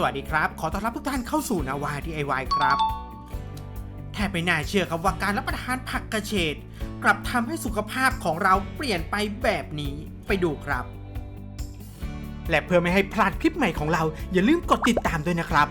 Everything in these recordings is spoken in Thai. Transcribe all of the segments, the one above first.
สวัสดีครับ ขอต้อนรับทุกท่านเข้าสู่นาวา DIY ครับ แทบไม่น่าเชื่อครับว่าการรับประทานผักกระเฉดกลับทำให้สุขภาพของเราเปลี่ยนไปแบบนี้ไปดูครับ และเพื่อไม่ให้พลาดคลิปใหม่ของเรา อย่าลืมกดติดตามด้วยนะครับ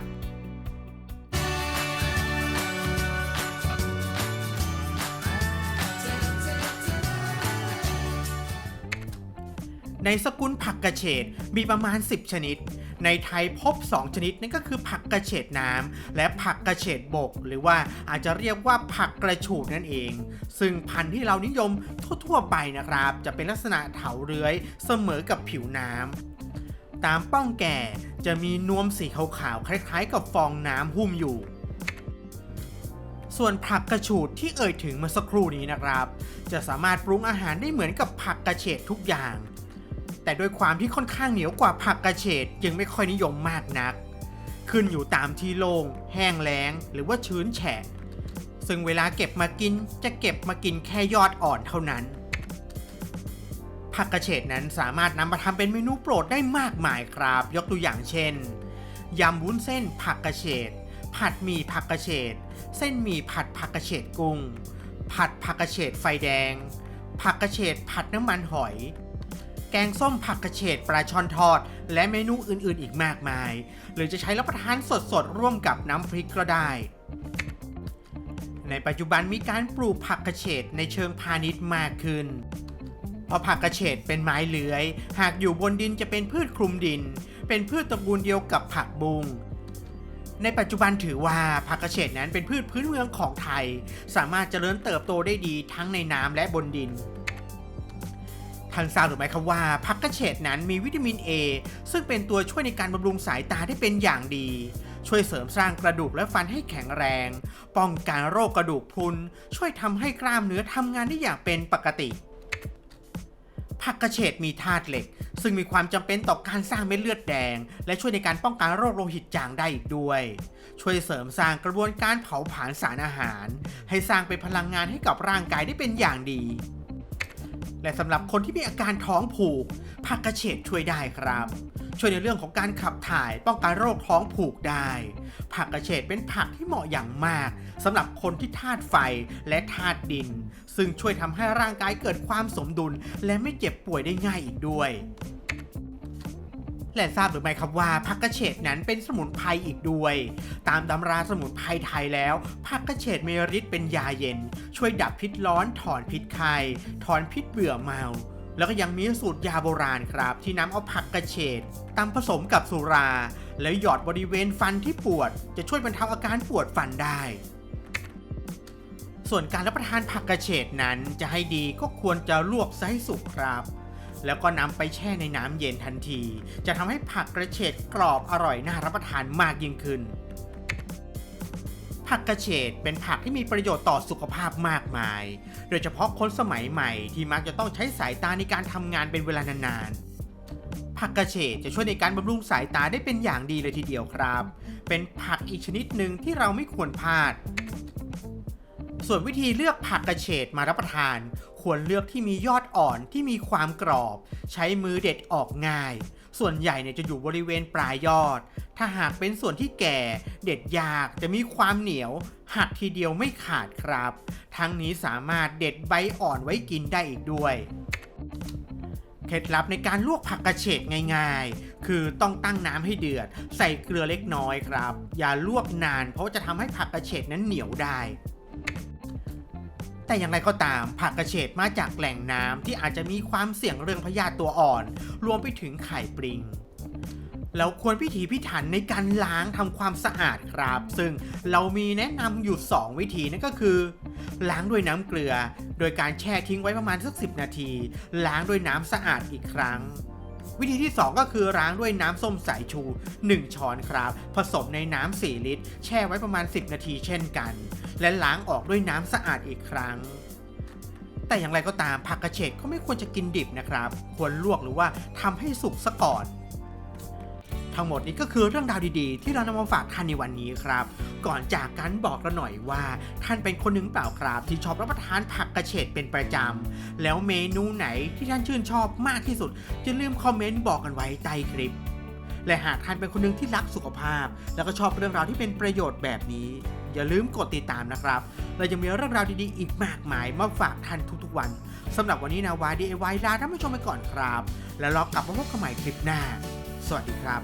ในสกุลผักกระเฉดมีประมาณ 10 ชนิด ในไทยพบ 2 ชนิดนั่นก็คือผักกระเฉดน้ำและผักกระเฉดบก หรือว่าอาจจะเรียกว่าผักกระฉูดนั่นเอง ซึ่งพันธุ์ที่เรานิยมทั่วๆไปนะครับ จะเป็นลักษณะเถาเรื้อยเสมอกับผิวน้ำตามป้องแก่จะมีนวมสีขาวๆคล้ายๆ กับฟองน้ำหุ้มอยู่ส่วนผักกระฉูดที่เอ่ยถึงเมื่อสักครู่นี้นะครับ จะสามารถปรุงอาหารได้เหมือนกับผักกระเฉดทุกอย่าง แต่ด้วยความที่ค่อนข้างเหนียวกว่าผักกระเฉดยังไม่ค่อยนิยมมากนัก ขึ้นอยู่ตามที่โล่งแห้งแล้ง หรือว่าชื้นแฉะ ซึ่งเวลาเก็บมากินจะเก็บมากินแค่ยอดอ่อนเท่านั้น ผักกระเฉดนั้นสามารถนำมาทำเป็นเมนูโปรดได้มากมายครับ ยกตัวอย่างเช่นยำวุ้นเส้นผักกระเฉดผัดหมี่ผักกระเฉดเส้นหมี่ผัดผักกระเฉดกุ้ง ผัดผักกระเฉดไฟแดง ผักกระเฉดผัดน้ำมันหอย แกงส้มผักกระเฉดปลาช่อนทอด และเมนูอื่นๆ อีกมากมาย หรือจะใช้รับประทานสดๆ ร่วมกับน้ำพริกก็ได้ ในปัจจุบันมีการปลูกผักกระเฉดในเชิงพาณิชย์มากขึ้น เพราะผักกระเฉดเป็นไม้เลื้อย หากอยู่บนดินจะเป็นพืชคลุมดิน เป็นพืชตระกูลเดียวกับผักบุง้งในปัจจุบันถือว่าผักกระเฉดนั้นเป็นพืชพื้นเมืองของไทย สามารถเจริญเติบโตได้ดีทั้งในน้ำและบนดิน ท่านทราบหรือไม่ครับว่าผักกระเฉดนั้นมีวิตามิน A ซึ่งเป็นตัวช่วยในการบำรุงสายตาได้เป็นอย่างดี ช่วยเสริมสร้างกระดูกและฟันให้แข็งแรง ป้องกันโรคกระดูกพรุน ช่วยทำให้กล้ามเนื้อทำงานได้อย่างเป็นปกติผักกระเฉดมีธาตุเหล็ก ซึ่งมีความจำเป็นต่อการสร้างเม็ดเลือดแดง และช่วยในการป้องกันโรคโลหิตจางได้อีกด้วย ช่วยเสริมสร้างกระบวนการเผาผลาญสารอาหาร ให้สร้างเป็นพลังงานให้กับร่างกายได้เป็นอย่างดี และสำหรับคนที่มีอาการท้องผูก ผักกระเฉดช่วยได้ครับ ช่วยในเรื่องของการขับถ่ายป้องกันโรคท้องผูกได้ ผักกระเฉดเป็นผักที่เหมาะอย่างมากสำหรับคนที่ธาตุไฟและธาตุดิน ซึ่งช่วยทำให้ร่างกายเกิดความสมดุล และไม่เจ็บป่วยได้ง่ายอีกด้วย และทราบหรือไม่ครับว่าผักกระเฉดนั้นเป็นสมุนไพรอีกด้วย ตามตำราสมุนไพรไทยแล้วผักกระเฉดเมีฤทธิ์เป็นยาเย็น ช่วยดับพิษร้อนถอนพิษไข้ถอนพิษเบื่อเมาแล้วก็ยังมีสูตรยาโบราณครับ ที่นำเอาผักกระเฉดตำผสมกับสุรา แล้วหยอดบริเวณฟันที่ปวด จะช่วยบรรเทาอาการปวดฟันได้ ส่วนการรับประทานผักกระเฉดนั้นจะให้ดีก็ควรจะลวกซะให้สุกครับ แล้วก็นำไปแช่ในน้ำเย็นทันที จะทำให้ผักกระเฉดกรอบอร่อยน่ารับประทานมากยิ่งขึ้น ผักกระเฉดเป็นผักที่มีประโยชน์ต่อสุขภาพมากมาย โดยเฉพาะคนสมัยใหม่ที่มักจะต้องใช้สายตาในการทำงานเป็นเวลานานๆผักกระเฉดจะช่วยในการบำรุงสายตาได้เป็นอย่างดีเลยทีเดียวครับ เป็นผักอีกชนิดหนึ่งที่เราไม่ควรพลาด ส่วนวิธีเลือกผักกระเฉดมารับประทาน ควรเลือกที่มียอดอ่อนที่มีความกรอบ ใช้มือเด็ดออกง่าย ส่วนใหญ่เนี่ยจะอยู่บริเวณปลายยอด ถ้าหากเป็นส่วนที่แก่เด็ดยากจะมีความเหนียว หักทีเดียวไม่ขาดครับ ทั้งนี้สามารถเด็ดใบอ่อนไว้กินได้อีกด้วยเคล็ดลับในการลวกผักกระเฉดง่ายๆ คือต้องตั้งน้ำให้เดือด ใส่เกลือเล็กน้อยครับ อย่าลวกนานเพราะจะทำให้ผักกระเฉดนั้นเหนียวได้ แต่อย่างไรก็ตามผักกระเฉดมาจากแหล่งน้ำที่อาจจะมีความเสี่ยงเรื่องพยาธิตัวอ่อน รวมไปถึงไข่ปริงแล้วควรพิถีพิถันในการล้างทำความสะอาดครับ ซึ่งเรามีแนะนำอยู่ 2 วิธีนั่นก็คือ ล้างด้วยน้ำเกลือ โดยการแช่ทิ้งไว้ประมาณสัก 10 นาที ล้างด้วยน้ำสะอาดอีกครั้ง วิธีที่ 2 ก็คือล้างด้วยน้ำส้มสายชู 1 ช้อนครับ ผสมในน้ำ4ลิตร แช่ไว้ประมาณ 10 นาทีเช่นกัน และล้างออกด้วยน้ำสะอาดอีกครั้ง แต่อย่างไรก็ตามผักกระเฉดก็ไม่ควรจะกินดิบนะครับ ควรลวกหรือว่าทำให้สุกซะก่อน ทั้งหมดนี้ก็คือเรื่องราวดีๆ ที่เรานำมาฝากท่านในวันนี้ครับ ก่อนจากกันบอกกันหน่อยว่า ท่านเป็นคนหนึ่งเปล่าครับ ที่ชอบรับประทานผักกระเฉดเป็นประจำ แล้วเมนูไหนที่ท่านชื่นชอบมากที่สุดจะลืมคอมเมนต์บอกกันไว้ใต้คลิป และหากท่านเป็นคนหนึ่งที่รักสุขภาพ แล้วก็ชอบเรื่องราวที่เป็นประโยชน์แบบนี้ อย่าลืมกดติดตามนะครับ เรายังมีเรื่องราวดีๆ อีกมากมายมาฝากท่านทุกๆวันสำหรับวันนี้นาวา DIY ลาท่านผู้ชมไปก่อนครับ แล้วเรากลับมาพบกันใหม่คลิปหน้า สวัสดีครับ